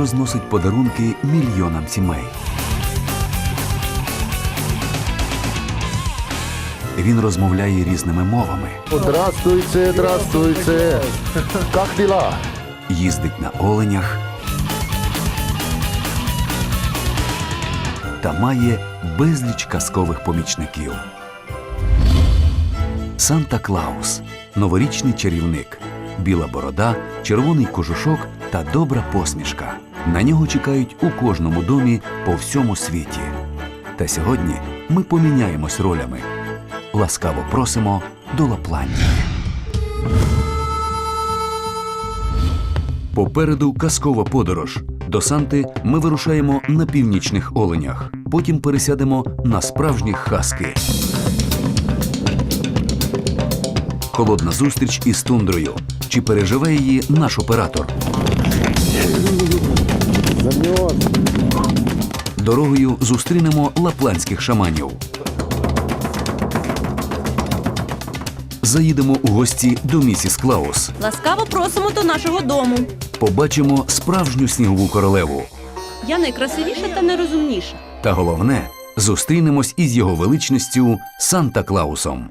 розносить подарунки мільйонам сімей. Він розмовляє різними мовами, Здравствуйте, здравствуйте. Как дела? їздить на оленях та має безліч казкових помічників. Санта Клаус новорічний чарівник, біла борода, червоний кожушок та добра посмішка. На нього чекають у кожному домі по всьому світі. Та сьогодні ми поміняємось ролями. Ласкаво просимо до Лапландії. Попереду казкова подорож. До Санти ми вирушаємо на північних оленях. Потім пересядемо на справжніх хаски. Холодна зустріч із тундрою. Чи переживе її наш оператор? Дорогою зустрінемо лапландських шаманів. Заїдемо у гості до місіс Клаус. Ласкаво просимо до нашого дому. Побачимо справжню снігову королеву. Я найкрасивіша та найрозумніша. Та головне, зустрінемось із його величністю Санта Клаусом.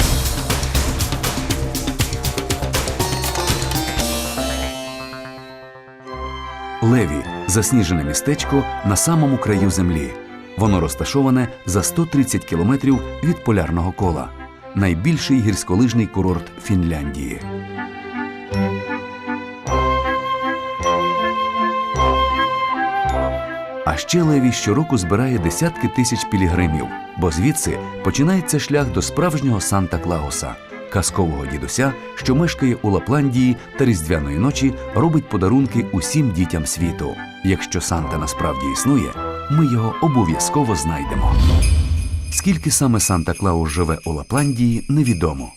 Засніжене містечко на самому краю землі. Воно розташоване за 130 кілометрів від полярного кола. Найбільший гірськолижний курорт Фінляндії. А ще Леві щороку збирає десятки тисяч пілігримів, бо звідси починається шлях до справжнього Санта Клауса, казкового дідуся, що мешкає у Лапландії та різдвяної ночі робить подарунки усім дітям світу. Якщо Санта насправді існує, ми його обов'язково знайдемо. Скільки саме Санта Клаус живе у Лапландії, невідомо.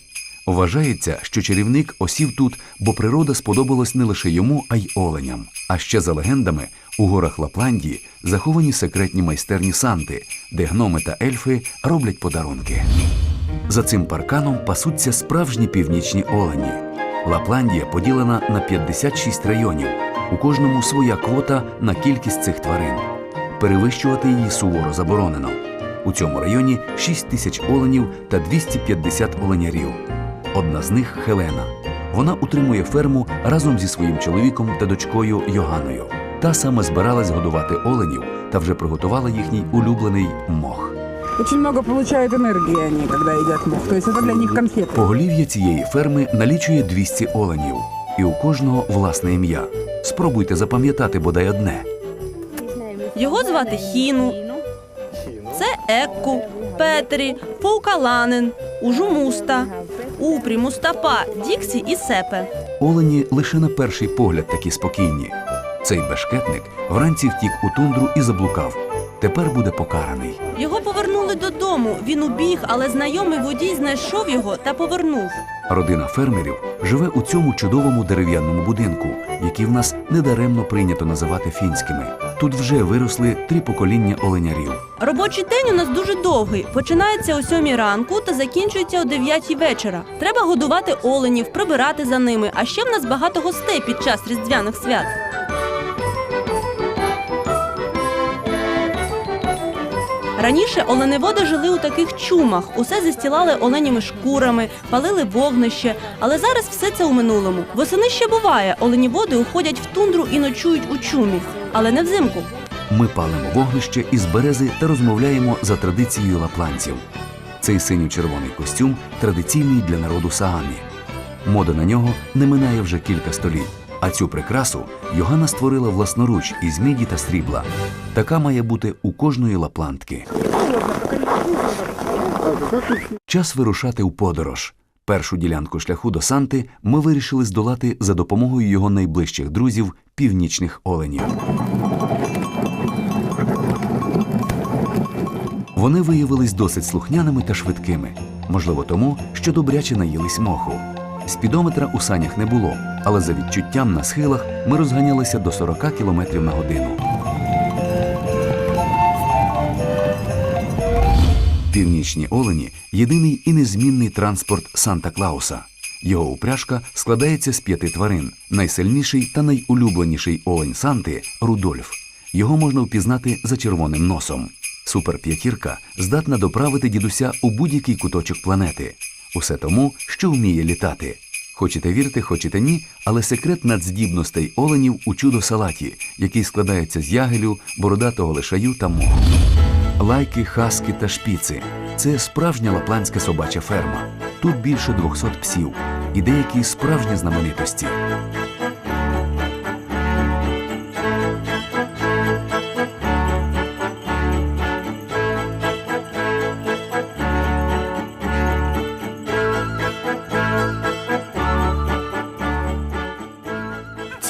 Вважається, що чарівник осів тут, бо природа сподобалась не лише йому, а й оленям. А ще за легендами, у горах Лапландії заховані секретні майстерні Санти, де гноми та ельфи роблять подарунки. За цим парканом пасуться справжні північні олені. Лапландія поділена на 56 районів. У кожному своя квота на кількість цих тварин. Перевищувати її суворо заборонено. У цьому районі 6 тисяч оленів та 250 оленярів. Одна з них Хелена. Вона утримує ферму разом зі своїм чоловіком та дочкою Йоганною. Та саме збиралась годувати оленів та вже приготувала їхній улюблений мох. Очень много получают энергии они, когда едят мох. То есть это для них конфеты. Поголів'я цієї ферми налічує 200 оленів, і у кожного власне ім'я. Спробуйте запам'ятати бодай одне. Його звати Хіну. Це Екку, Петрі, Фоукаланен, Ужумуста, Упрі, Мустапа, Діксі і Сепе. Олені лише на перший погляд такі спокійні. Цей бешкетник вранці втік у тундру і заблукав. Тепер буде покараний. Його повернули додому. Він убіг, але знайомий водій знайшов його та повернув. Родина фермерів живе у цьому чудовому дерев'яному будинку, який в нас недаремно прийнято називати фінськими. Тут вже виросли три покоління оленярів. Робочий день у нас дуже довгий. Починається о сьомій ранку та закінчується о дев'ятій вечора. Треба годувати оленів, прибирати за ними. А ще в нас багато гостей під час різдвяних свят. Раніше оленеводи жили у таких чумах, усе застілали оленями шкурами, палили вогнище. Але зараз все це у минулому. Восени ще буває, оленіводи уходять в тундру і ночують у чумі, але не взимку. Ми палимо вогнище із берези та розмовляємо за традицією лапланців. Цей синьо-червоний костюм традиційний для народу Саамі. Мода на нього не минає вже кілька століть. А цю прикрасу Йоганна створила власноруч із міді та срібла. Така має бути у кожної лаплантки. Час вирушати у подорож. Першу ділянку шляху до Санти ми вирішили здолати за допомогою його найближчих друзів північних оленів. Вони виявились досить слухняними та швидкими, можливо, тому, що добряче наїлись моху. Спідометра у санях не було, але за відчуттям на схилах ми розганялися до 40 км на годину. Північні олені єдиний і незмінний транспорт Санта Клауса. Його упряжка складається з п'яти тварин. Найсильніший та найулюбленіший олень Санти Рудольф. Його можна впізнати за червоним носом. Суперп'ятірка здатна доправити дідуся у будь-який куточок планети. Усе тому, що вміє літати. Хочете вірте, хочете ні, але секрет надздібностей оленів у чудо салаті, який складається з ягелю, бородатого лишаю та моху. Лайки, хаски та шпіци це справжня лапландська собача ферма. Тут більше 200 псів і деякі справжні знаменитості.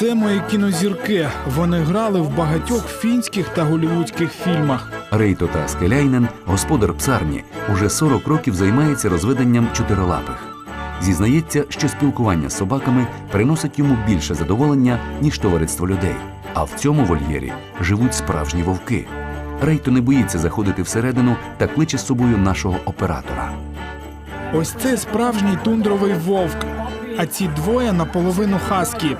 Це мої кінозірки. Вони грали в багатьох фінських та голівудських фільмах. Рейто та Скеляйнен, господар псарні, уже 40 років займається розведенням чотирилапих. Зізнається, що спілкування з собаками приносить йому більше задоволення, ніж товариство людей. А в цьому вольєрі живуть справжні вовки. Рейто не боїться заходити всередину та кличе з собою нашого оператора. Ось це справжній тундровий вовк. А ці двоє наполовину хаскі.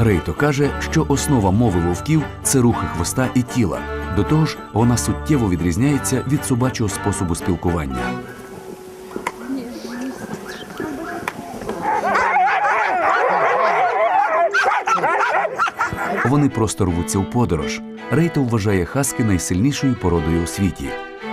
Рейто каже, що основа мови вовків це рухи хвоста і тіла. До того ж, вона суттєво відрізняється від собачого способу спілкування. Вони просто рвуться в подорож. Рейто вважає хаски найсильнішою породою у світі.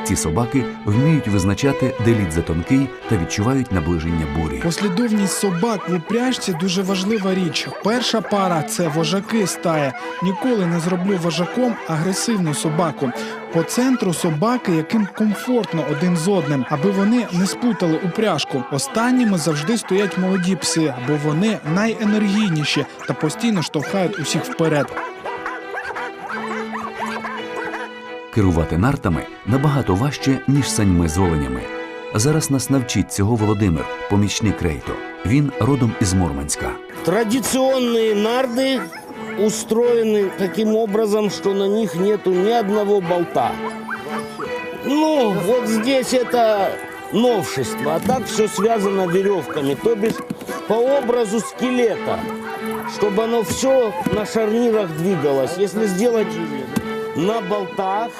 Ці собаки вміють визначати, де лід затонкий та відчувають наближення бурі. Послідовність собак в упряжці дуже важлива річ. Перша пара це вожаки стаї. Ніколи не зроблю вожаком агресивну собаку. По центру собаки, яким комфортно один з одним, аби вони не сплутали упряжку. Останніми завжди стоять молоді пси, бо вони найенергійніші та постійно штовхають усіх вперед. Керувати нартами набагато важче, ніж саньми з оленями. Зараз нас навчить цього Володимир, помічник Рейто. Він родом із Мурманська. Традиционные нарды устроены таким образом, что на них нету ни одного болта. Ну, вот здесь это новшество, а так все связано веревками, то бишь по образу скелета, чтобы оно все на шарнирах двигалось. Если сделать на болтах,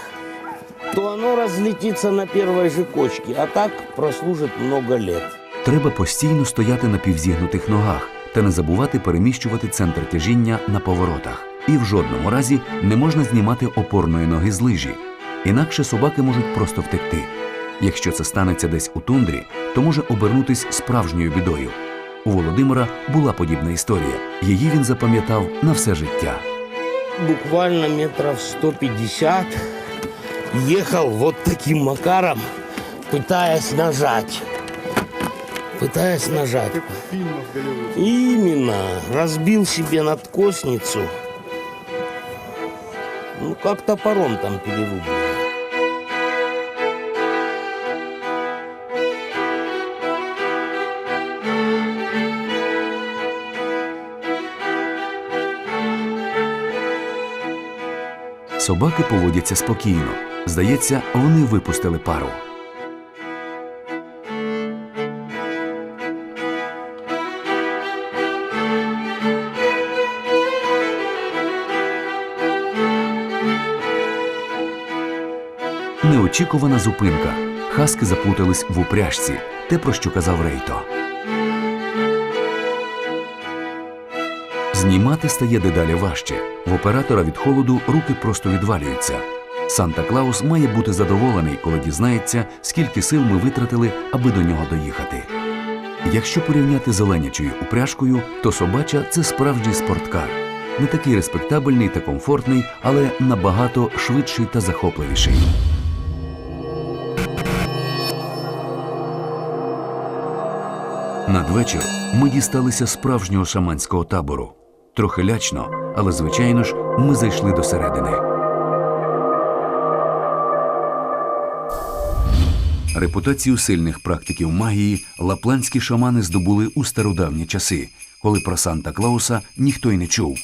то оно разлетится на первой же кочке, а так прослужит много лет. Треба постійно стояти на півзігнутих ногах та не забувати переміщувати центр тяжіння на поворотах. І в жодному разі не можна знімати опорної ноги з лижі. Інакше собаки можуть просто втекти. Якщо це станеться десь у тундрі, то може обернутись справжньою бідою. У Володимира була подібна історія. Її він запам'ятав на все життя. Буквально метров 150 ехал вот таким макаром, пытаясь нажать. Пытаясь нажать. Именно. Разбил себе надкосницу. Ну, как топором там перерубил. Собаки поводяться спокійно. Здається, вони випустили пару. Неочікувана зупинка. Хаски заплутались в упряжці, те, про що казав Рейто. Знімати стає дедалі важче. Оператора від холоду руки просто відвалюються. Санта Клаус має бути задоволений, коли дізнається, скільки сил ми витратили, аби до нього доїхати. Якщо порівняти з оленячою упряжкою, то собача це справжній спорткар. Не такий респектабельний та комфортний, але набагато швидший та захопливіший. Надвечір ми дісталися справжнього шаманського табору. Трохи лячно, але звичайно ж, ми зайшли до середини. Репутацію сильних практиків магії лапландські шамани здобули у стародавні часи, коли про Санта Клауса ніхто й не чув.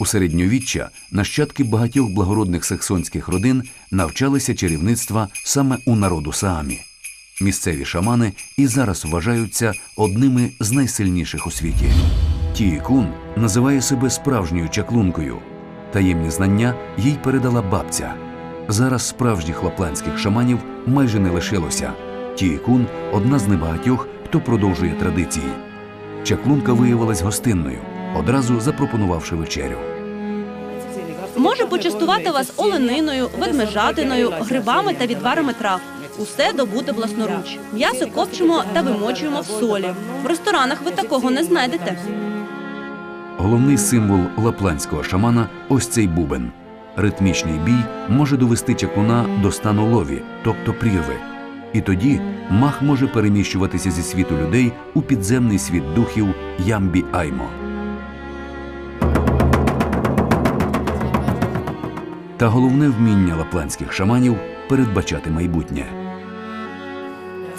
У середньовіччя нащадки багатьох благородних саксонських родин навчалися чарівництва саме у народу Саамі. Місцеві шамани і зараз вважаються одними з найсильніших у світі. Тії Кун називає себе справжньою чаклункою. Таємні знання їй передала бабця. Зараз справжніх лапландських шаманів майже не лишилося. Тії Кун одна з небагатьох, хто продовжує традиції. Чаклунка виявилась гостинною, одразу запропонувавши вечерю. Може почастувати вас олениною, ведмежатиною, грибами та відварами трав. Усе добуте власноруч. М'ясо копчимо та вимочуємо в солі. В ресторанах ви такого не знайдете. Головний символ лапландського шамана ось цей бубен. Ритмічний бій може довести чаклуна до стану лові, тобто прірви. І тоді мах може переміщуватися зі світу людей у підземний світ духів Ямбі Аймо. Та головне вміння лапландських шаманів передбачати майбутнє.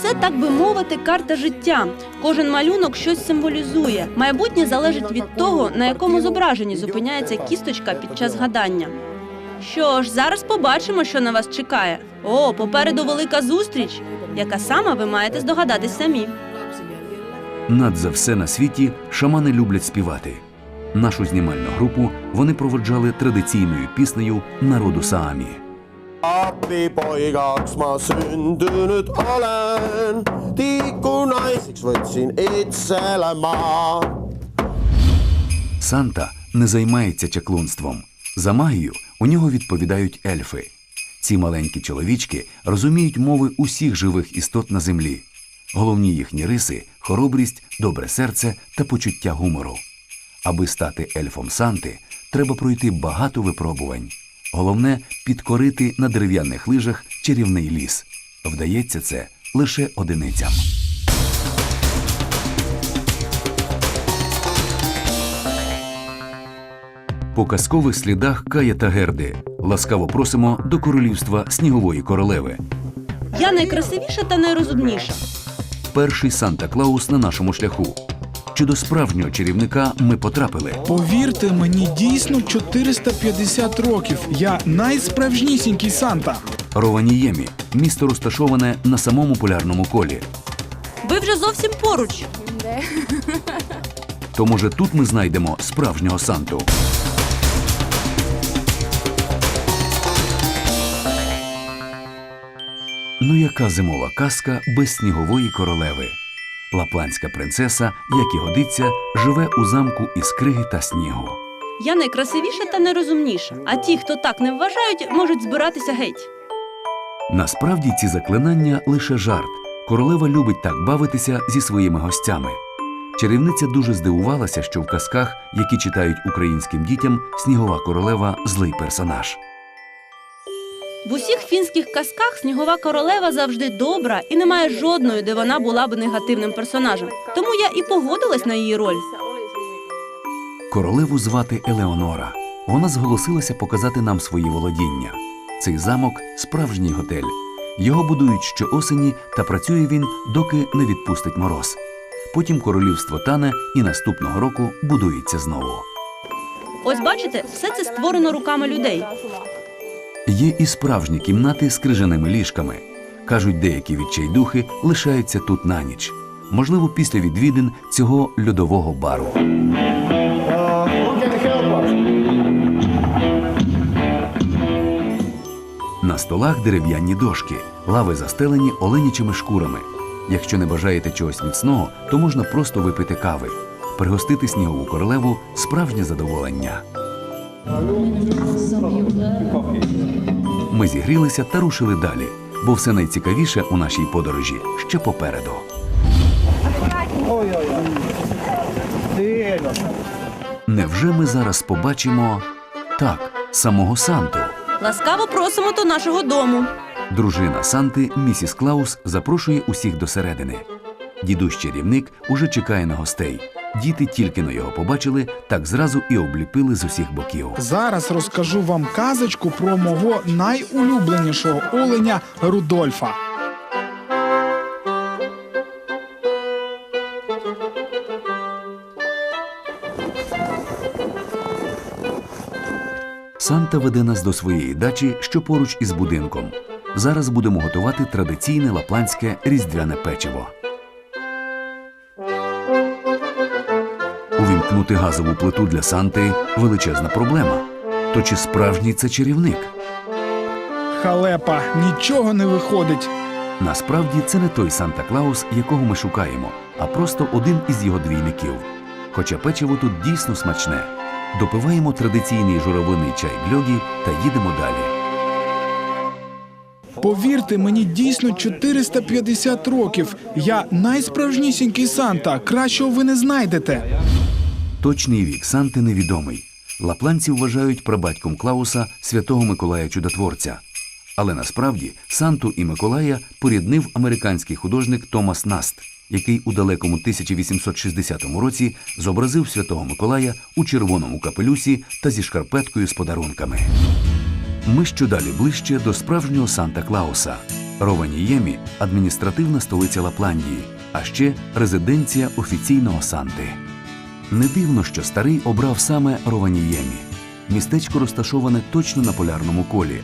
Це так би мовити, карта життя. Кожен малюнок щось символізує. Майбутнє залежить від того, на якому зображенні зупиняється кісточка під час гадання. Що ж, зараз побачимо, що на вас чекає. О, попереду велика зустріч. Яка сама ви маєте здогадатись самі. Над за все на світі шамани люблять співати. Нашу знімальну групу вони проводжали традиційною піснею народу Саамі. Abipoigaks ma sündinud olen, tikunaiseks võtsin itsele maa. Санта не займається чаклунством. За магію у нього відповідають ельфи. Ці маленькі чоловічки розуміють мови усіх живих істот на землі. Головні їхні риси хоробрість, добре серце та почуття гумору. Аби стати ельфом Санти, треба пройти багато випробувань. Головне підкорити на дерев'яних лижах чарівний ліс. Вдається це лише одиницям. По казкових слідах Кая та Герди ласкаво просимо до королівства снігової королеви. Я найкрасивіша та найрозумніша. Перший Санта Клаус на нашому шляху. Чи до справжнього чарівника ми потрапили? Повірте, мені дійсно 450 років. Я найсправжнісінький Санта. Рованіємі місто розташоване на самому полярному колі. Ви вже зовсім поруч. То може тут ми знайдемо справжнього Санту. Ну яка зимова казка без снігової королеви? Лапландська принцеса, як і годиться, живе у замку із криги та снігу. Я найкрасивіша та найрозумніша. А ті, хто так не вважають, можуть збиратися геть. Насправді ці заклинання лише жарт. Королева любить так бавитися зі своїми гостями. Чарівниця дуже здивувалася, що в казках, які читають українським дітям, снігова королева злий персонаж. В усіх фінських казках снігова королева завжди добра і немає жодної, де вона була б негативним персонажем. Тому я і погодилась на її роль. Королеву звати Елеонора. Вона зголосилася показати нам свої володіння. Цей замок справжній готель. Його будують щоосені, та працює він, доки не відпустить мороз. Потім королівство тане і наступного року будується знову. Ось бачите, все це створено руками людей. Є і справжні кімнати з крижаними ліжками. Кажуть, деякі відчайдухи лишаються тут на ніч. Можливо, після відвідин цього льодового бару. На столах дерев'яні дошки, лави застелені оленячими шкурами. Якщо не бажаєте чогось міцного, то можна просто випити кави. Пригостити снігову королеву справжнє задоволення. Ми зігрілися та рушили далі, бо все найцікавіше у нашій подорожі ще попереду. Невже ми зараз побачимо так, самого Санту? Ласкаво просимо до нашого дому. Дружина Санти, місіс Клаус, запрошує усіх до середини. Дідусь чарівник уже чекає на гостей. Діти тільки но його побачили, так зразу і обліпили з усіх боків. Зараз розкажу вам казочку про мого найулюбленішого оленя Рудольфа. Санта веде нас до своєї дачі, що поруч із будинком. зараз будемо готувати традиційне лапландське різдвяне печиво. Увімкнути газову плиту для Санти величезна проблема. То чи справжній це чарівник? Халепа, нічого не виходить. Насправді це не той Санта Клаус, якого ми шукаємо, а просто один із його двійників. Хоча печиво тут дійсно смачне. Допиваємо традиційний журавлиний чай гльогі та їдемо далі. Повірте, мені дійсно 450 років. Я найсправжнісінький Санта. Кращого ви не знайдете. Точний вік Санти невідомий. Лапланці вважають прабатьком Клауса святого Миколая Чудотворця. Але насправді Санту і Миколая поріднив американський художник Томас Наст, який у далекому 1860 році зобразив святого Миколая у червоному капелюсі та зі шкарпеткою з подарунками. Ми щодалі ближче до справжнього Санта Клауса. Рованіємі – адміністративна столиця Лапландії, а ще резиденція офіційного Санти. Не дивно, що старий обрав саме Рованіємі. Містечко розташоване точно на полярному колі.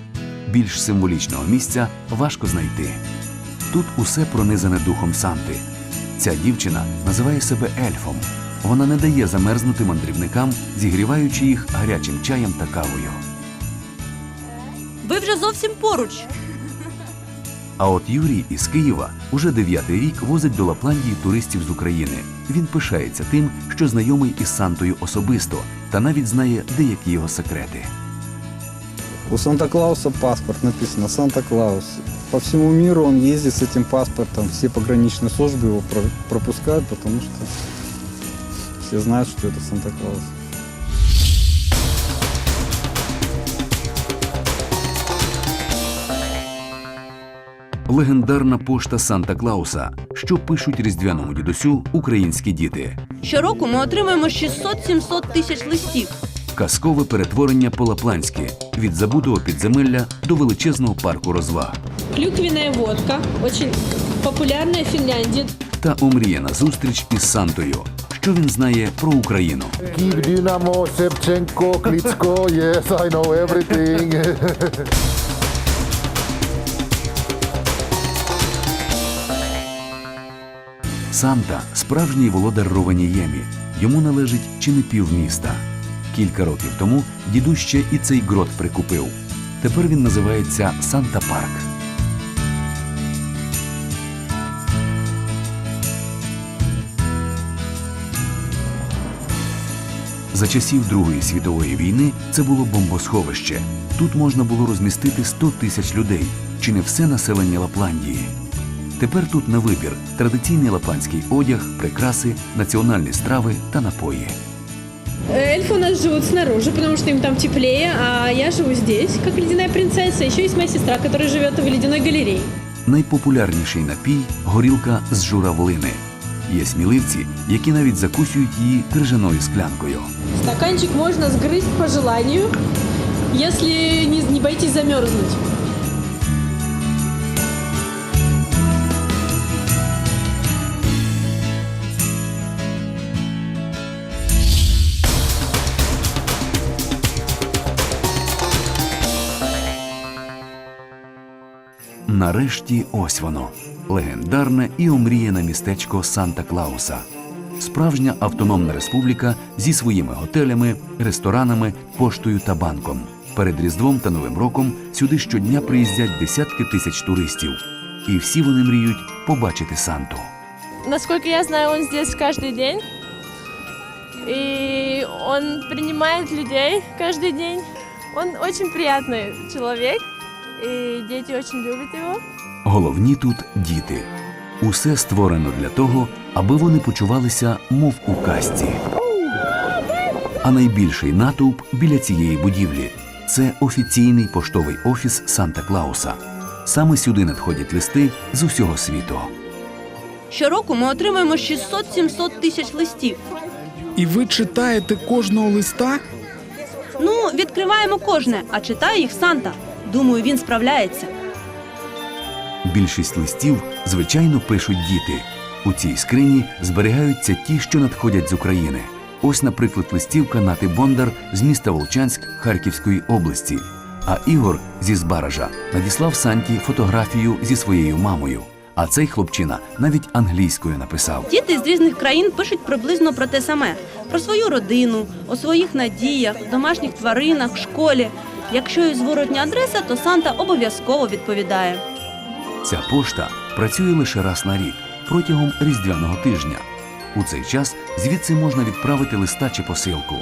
Більш символічного місця важко знайти. Тут усе пронизане духом Санти. Ця дівчина називає себе ельфом. Вона не дає замерзнути мандрівникам, зігріваючи їх гарячим чаєм та кавою. Ви вже зовсім поруч. А от Юрій із Києва уже дев'ятий рік возить до Лапландії туристів з України. Він пишається тим, що знайомий із Сантою особисто та навіть знає деякі його секрети. У Санта-Клауса паспорт написано Санта-Клаус. По всему миру он ездит с этим паспортом. Все пограничные службы его про- пропускают, потому что все знают, что это Санта-Клаус. Легендарна пошта Санта Клауса, що пишуть різдвяному дідусю українські діти. Щороку ми отримуємо 600-700 тисяч листів. Казкове перетворення по-лапландськи від забутого підземелля до величезного парку розваг Клюквенная водка, очень популярная в Финляндии. та омріяна зустріч із Сантою. Що він знає про Україну? Kiev, Dynamo, Shevchenko, Klitschko, yes, I know everything. Санта справжній володар Рованіємі. Йому належить чи не півміста. Кілька років тому дідусь ще і цей грот прикупив. Тепер він називається Санта Парк. За часів Другої світової війни це було бомбосховище. Тут можна було розмістити 100 тисяч людей, чи не все населення Лапландії. Тепер тут на вибір традиційний лапландський одяг, прикраси, національні страви та напої. Эльфы у нас живут снаружи, потому что им там теплее, а я живу здесь, как ледяная принцесса. Еще есть моя сестра, которая живет в ледяной галерее. Найпопулярніший напій горілка з журавлини. Є сміливці, які навіть закусюють її крижаною склянкою. Стаканчик можно сгрызть по желанию, если не, не боитесь замерзнуть. Нарешті ось воно легендарне і омріяне містечко Санта Клауса. Справжня автономна республіка зі своїми готелями, ресторанами, поштою та банком. Перед Різдвом та Новим роком сюди щодня приїздять десятки тисяч туристів. І всі вони мріють побачити Санту. Насколько я знаю, он здесь каждый день. И он принимает людей каждый день. Он очень приятный человек, и дети очень любят его. Головні тут діти. Усе створено для того, аби вони почувалися, мов у казці. А найбільший натовп біля цієї будівлі це офіційний поштовий офіс Санта Клауса. Саме сюди надходять листи з усього світу. Щороку ми отримуємо 600-700 тисяч листів. І ви читаєте кожного листа? Ну, відкриваємо кожне, а читає їх Санта. Думаю, він справляється. Більшість листів, звичайно, пишуть діти. У цій скрині зберігаються ті, що надходять з України. Ось, наприклад, листівка Нати Бондар з міста Волчанськ Харківської області. А Ігор зі Збаража надіслав Санті фотографію зі своєю мамою. А цей хлопчина навіть англійською написав. Діти з різних країн пишуть приблизно про те саме: про свою родину, у своїх надіях, домашніх тваринах, школі. Якщо є зворотня адреса, то Санта обов'язково відповідає. Ця пошта працює лише раз на рік протягом різдвяного тижня. У цей час звідси можна відправити листа чи посилку.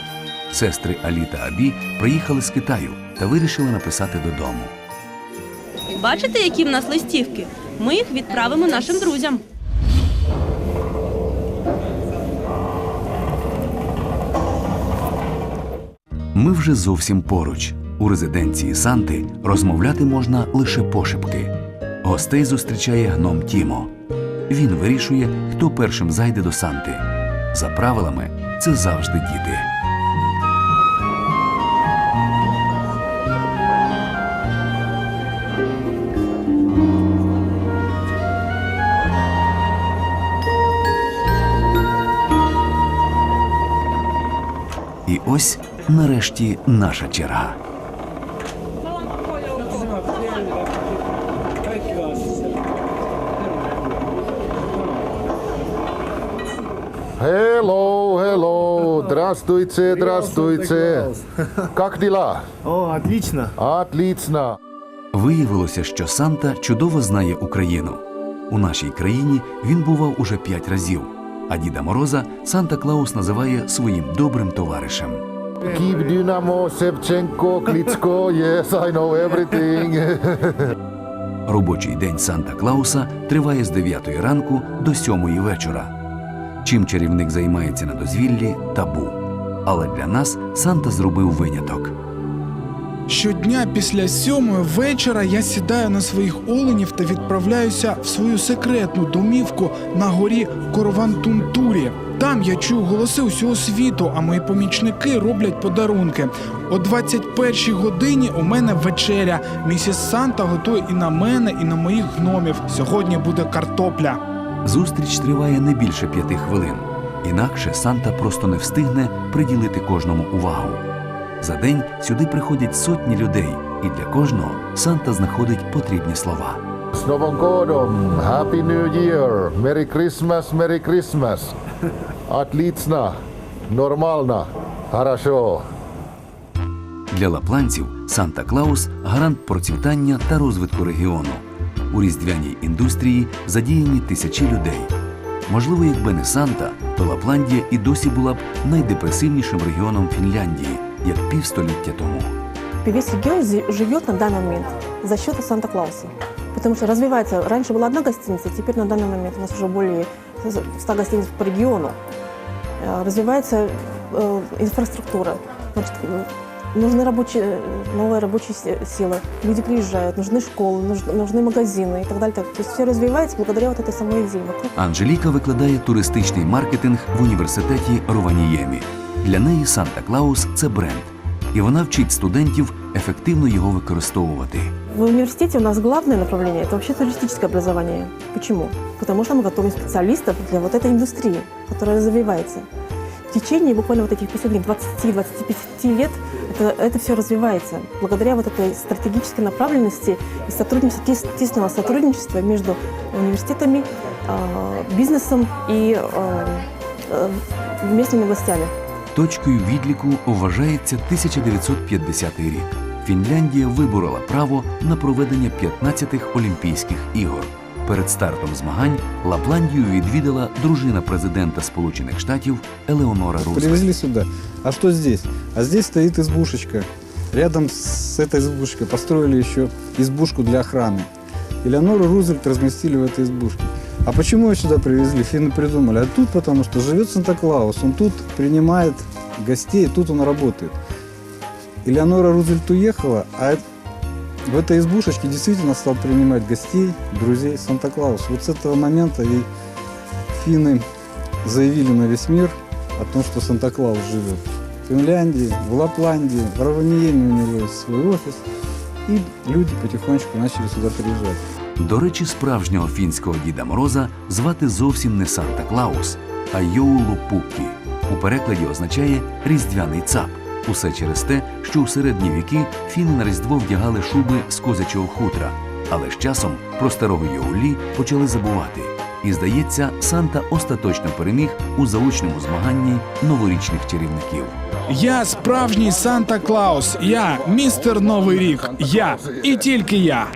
Сестри Алі та Абі приїхали з Китаю та вирішили написати додому. Бачите, які в нас листівки? Ми їх відправимо нашим друзям. Ми вже зовсім поруч. У резиденції Санти розмовляти можна лише пошепки. Гостей зустрічає гном Тімо. Він вирішує, хто першим зайде до Санти. За правилами, це завжди діти. І ось нарешті наша черга. Hello, hello. Здравствуйте, здравствуйте. Как дела? О, отлично. Отлично. Виявилося, що Санта чудово знає Україну. У нашій країні він бував уже п'ять разів, а Діда Мороза Санта Клаус називає своїм добрим товаришем. Kiev Dynamo, Sevchenko, Klitschko. Yes, I know everything. Робочий день Санта Клауса триває з 9 ранку до 7 вечора. Чим чарівник займається на дозвіллі табу. Але для нас Санта зробив виняток. Щодня після сьомої вечора я сідаю на своїх оленів та відправляюся в свою секретну домівку на горі Корвантунтурі. Там я чую голоси усього світу, а мої помічники роблять подарунки. О 21-й годині у мене вечеря. Місіс Санта готує і на мене, і на моїх гномів. Сьогодні буде картопля. Зустріч триває не більше п'яти хвилин. Інакше Санта просто не встигне приділити кожному увагу. За день сюди приходять сотні людей, і для кожного Санта знаходить потрібні слова. С Новым годом. Happy New Year. Merry Christmas, Merry Christmas. Отлично. Нормально. Хорошо. Для лапланців Санта Клаус гарант процвітання та розвитку регіону. У різдвяній індустрії задіяні тисячі людей. Можливо, якби не Санта, то Лапландія і досі була б найдепресивнішим регіоном Фінляндії, як півстоліття тому. Весь регион зи- живет на данный момент за счет Санта-Клауса. Потому что развивается, раньше была одна гостиница, теперь на данный момент у нас уже более 100 гостиниц по региону. Э, Развивается э, инфраструктура. Значит, э, нужны рабочие, новая рабочая си- сила. Люди приезжают, нужны школы, нужны, нужны магазины и так далее. То есть все развивается благодаря вот этой самой идее. Вокруг Анжеліка викладає туристичний маркетинг в університеті Рованіємі. Для неї Санта Клаус це бренд, і вона вчить студентів ефективно його використовувати. В университете у нас главное направление – это вообще туристическое образование. Почему? Потому что мы готовим специалистов для вот этой индустрии, которая развивается. В течение буквально вот этих последних 20-25 лет это, это все развивается. Благодаря вот этой стратегической направленности и сотрудничеству, тес- тесного сотрудничества между университетами, э, бизнесом и э, э, местными властями. Точкою відліку вважається 1950 рік. Фінляндія виборола право на проведення 15-х Олімпійських ігор. Перед стартом змагань Лапландію відвідала дружина президента Сполучених Штатів Елеонора Рузвельт. Привезли сюда. А что здесь? А здесь стоит избушечка. Рядом с этой избушкой построили еще избушку для охраны. Элеонору Рузвельт разместили в этой избушке. А почему ее сюда привезли? Финны придумали. А тут потому, что живет Санта-Клаус. Он тут принимает гостей, тут он работает. Элеонора Рузвельт уехала, а в этой избушечке действительно стал принимать гостей, друзей Санта-Клаус. Вот с этого момента и финны заявили на весь мир о том, что Санта-Клаус живет в Финляндии, в Лапландии, в Раваниеме у него есть свой офис. И люди потихонечку начали сюда приезжать. До речі, справжнього фінського Діда Мороза звати зовсім не Санта Клаус, а Йоулу Пуккі. У перекладі означає різдвяний цап. Усе через те, що у середні віки фіни на різдво вдягали шуби з козячого хутра, але з часом про старого Йоулі почали забувати. І здається, Санта остаточно переміг у заочному змаганні новорічних чарівників. Я справжній Санта Клаус. Я містер Новий рік. Я і тільки я.